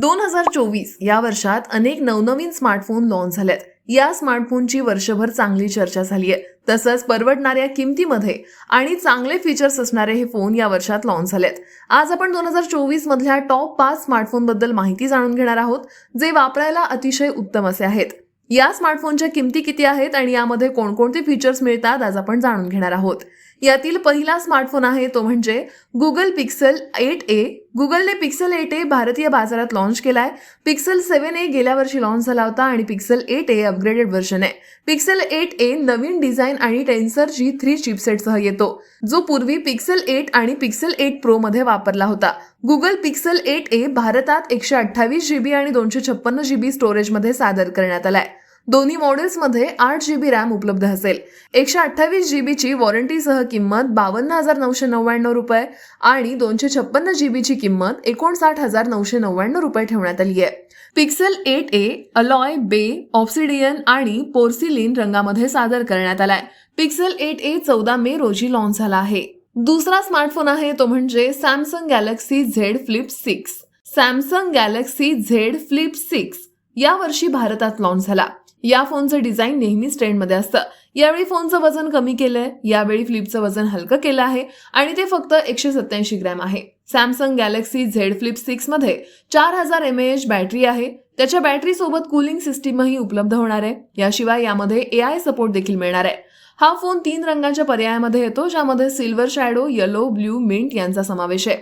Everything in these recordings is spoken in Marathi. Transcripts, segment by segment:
दोन हजार चोवीस या वर्षात अनेक नवनवीन स्मार्टफोन लॉन्च झालेत. या स्मार्टफोनची वर्षभर चांगली चर्चा झाली आहे तसंच परवडणाऱ्या किमतीमध्ये आणि चांगले फीचर्स असणारे हे फोन या वर्षात लॉन्च झालेत. आज आपण दोन हजार चोवीस मधल्या टॉप पाच स्मार्टफोनबद्दल माहिती जाणून घेणार आहोत जे वापरायला अतिशय उत्तम असे आहेत. या स्मार्टफोनच्या किमती किती आहेत आणि यामध्ये कोणकोणते फीचर्स मिळतात आज आपण जाणून घेणार आहोत. यातील पहिला स्मार्टफोन आहे तो म्हणजे गुगल पिक्सल एट ए गुगलने पिक्सल एट ए भारतीय बाजारात लॉन्च आहे पिक्सल सेव्हन ए गेल्या वर्षी लॉन्च झाला होता आणि Pixel eight A upgraded version आहे. पिक्सल एट ए नवीन डिझाईन आणि टेन्सर जी थ्री चिपसेटसह येतो. जो पूर्वी पिक्सल एट आणि पिक्सल एट प्रो मध्ये वापरला होता. गुगल पिक्सल एट ए भारतात एकशे अठ्ठावीस जीबी आणि दोनशे छप्पन्न जीबी स्टोरेजमध्ये सादर करण्यात आलाय. दोन्ही मॉडेल्समध्ये आठ जी बी रॅम उपलब्ध असेल. एकशे अठ्ठावीस जी बीची वॉरंटीसह किंमत बावन्न हजार नऊशे नव्याण्णव रुपये आणि दोनशे छप्पन्न जी बीची किंमत एकोणसाठ हजार नऊशे नव्याण्णव रुपये ठेवण्यात आली आहे. पिक्सेल एट ए अलॉय बे ऑप्सिडियन आणि पोर्सिलिन रंगामध्ये सादर करण्यात आलाय. पिक्सेल एट ए चौदा मे रोजी लॉन्च झाला आहे. दुसरा स्मार्टफोन आहे तो म्हणजे Samsung Galaxy Z Flip six Samsung Galaxy Z Flip six या वर्षी भारतात लॉन्च झाला. या फोनचं डिझाईन नेहमीच ट्रेंडमध्ये असतं. यावेळी फोनचं वजन कमी केलंय यावेळी फ्लिपचं वजन हलकं केलं आहे आणि ते फक्त एकशे सत्याऐंशी ग्रॅम आहे. सॅमसंग गॅलेक्सी झेड फ्लिप सिक्समध्ये चार हजार एम एच बॅटरी आहे. त्याच्या बॅटरीसोबत कूलिंग सिस्टीमही उपलब्ध होणार आहे. याशिवाय यामध्ये ए आय सपोर्ट देखील मिळणार आहे. हा फोन तीन रंगांच्या पर्यायामध्ये येतो ज्यामध्ये silver shadow yellow blue mint यांचा समावेश आहे.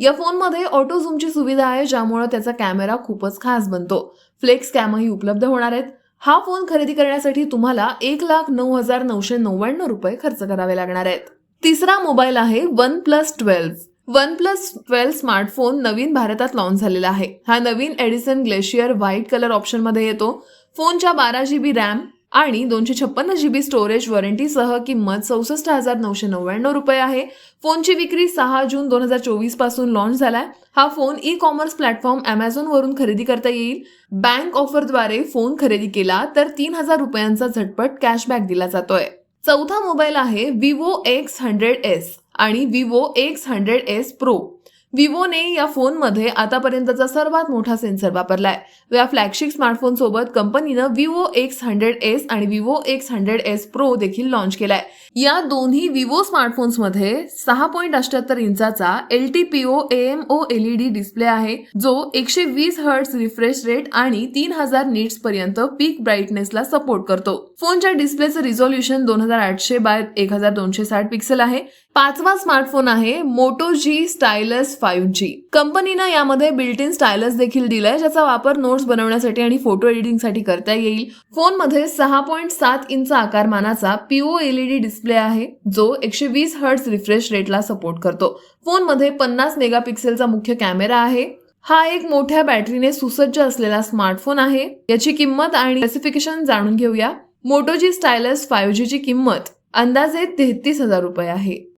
या फोनमध्ये ऑटो झूमची सुविधा आहे ज्यामुळे त्याचा कॅमेरा खूपच खास बनतो. फ्लेक्स कॅमही उपलब्ध होणार आहेत. हा फोन खरेदी करण्यासाठी तुम्हाला एक लाख नऊ हजार नऊशे नव्याण्णव रुपये खर्च करावे लागणार आहेत. तिसरा मोबाईल आहे OnePlus twelve. OnePlus twelve smartphone नवीन भारतात लॉन्च झालेला आहे. हा नवीन एडिसन ग्लेशियर व्हाईट कलर ऑप्शनमध्ये येतो. फोनच्या बारा जी बी रॅम आणि दोनशे छप्पन्न जी बी स्टोरेज वॉरंटीसह किंमत चौसष्ट हजार नऊशे नव्याण्णव रुपये आहे. फोनची विक्री सहा जून दोन हजार चोवीसपासून लॉन्च झालाय. हा फोन ई कॉमर्स प्लॅटफॉर्म अमेझॉनवरून खरेदी करता येईल. बँक ऑफरद्वारे फोन खरेदी केला तर तीन हजार रुपयांचा झटपट कॅशबॅक दिला जातोय. चौथा मोबाईल आहे विवो एक्स हंड्रेड एस आणि Vivo X hundred S Pro विवोने या फोनमध्ये आतापर्यंतचा सर्वात मोठा सेन्सर वापरलाय. या फ्लॅगशिप स्मार्टफोन सोबत कंपनीनं विवो एक्स हंड्रेड एस आणि Vivo X hundred S Pro देखील लॉन्च केलाय. या दोन्ही विवो स्मार्टफोन्समध्ये सहा पॉईंट अठ्याहत्तर इंचाचा L T P O M O LED display आहे जो एकशे वीस हर्ट्स रिफ्रेश रेट आणि तीन हजार नीट्स पर्यंत पीक ब्राईटनेसला सपोर्ट करतो. फोनच्या डिस्प्लेचं रिझोल्युशन दोन हजार आठशे बाय एक हजार दोनशे साठ पिक्सेल आहे. पाचवा स्मार्टफोन आहे Moto G Stylus five G कंपनीनं यामध्ये बिल्ट इन स्टायलस देखील दिलाय ज्याचा वापर नोट्स बनवण्यासाठी आणि फोटो एडिटिंगसाठी करता येईल. फोनमध्ये सहा पॉईंट सात इंच आकारमानाचा पीओ एलईडी डिस्प्ले आहे जो एकशे वीस हर्ट्स रिफ्रेश रेटला सपोर्ट करतो. फोनमध्ये पन्नास मेगापिक्सेलचा मुख्य कॅमेरा आहे. हा एक मोठ्या बॅटरीने सुसज्ज असलेला स्मार्टफोन आहे. याची किंमत आणि स्पेसिफिकेशन जाणून घेऊया. मोटोजी स्टायलस फाईव्ह जी ची किंमत अंदाजे तेहतीस हजार रुपये आहे.